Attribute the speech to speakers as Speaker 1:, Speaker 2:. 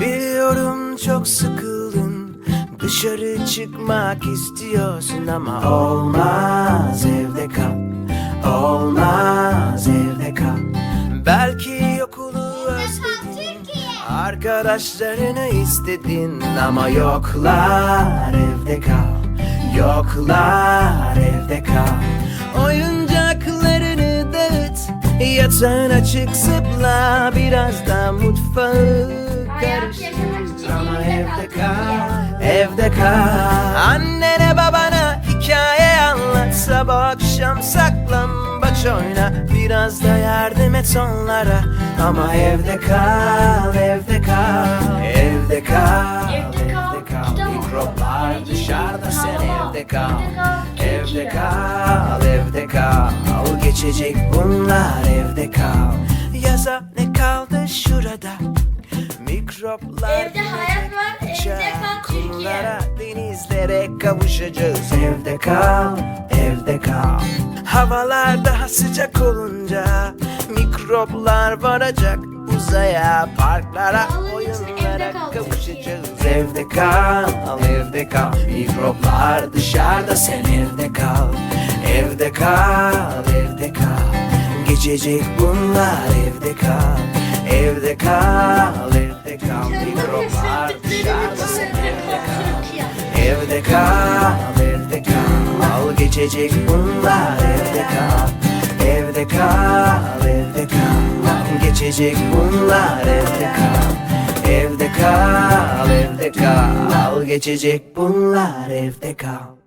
Speaker 1: Biliyorum çok sıkıldın. Dışarı çıkmak istiyorsun ama Olmaz evde kal. Olmaz evde kal. Belki okulu özledin Arkadaşlarını istedin ama yoklar evde kal. Yoklar evde kal. Oyuncaklarını dağıt Yatağına çık zıpla. Biraz da mutfağı
Speaker 2: için
Speaker 1: Ama
Speaker 2: evde kal.
Speaker 1: Evde kal. Annene babana hikaye anlat Sabah akşam saklambaç oyna. Biraz da yardım et onlara. Ama evde kal Evde kal Evde kal
Speaker 2: Evde kal.
Speaker 1: Mikroplar dışarıda sen evde kal.
Speaker 2: Evde kal,
Speaker 1: Evde
Speaker 2: Türkiye.
Speaker 1: kal Evde kal. Geçecek bunlar evde kal. Yaza ne kaldı şurada Mikroplar
Speaker 2: Evde hayat var, evde kal, Türkiye.
Speaker 1: Kumlara, denizlere kavuşacağız. Evde kal, evde kal. Havalar daha sıcak olunca Mikroplar varacak. Uzaya Parklara, oyunlara
Speaker 2: evde
Speaker 1: kavuşacağız. Evde kal, evde kal. Mikroplar dışarıda sen evde kal. Evde kal, evde kal. Geçecek bunlar evde kal. Evde kal, evde kal Mikroplar dışarıda sen evde kal. Evde kal, evde kal. Al geçecek bunlar evde kal. Evde kal, evde kal Al geçecek bunlar evde kal. Evde kal, evde kal Al geçecek bunlar evde kal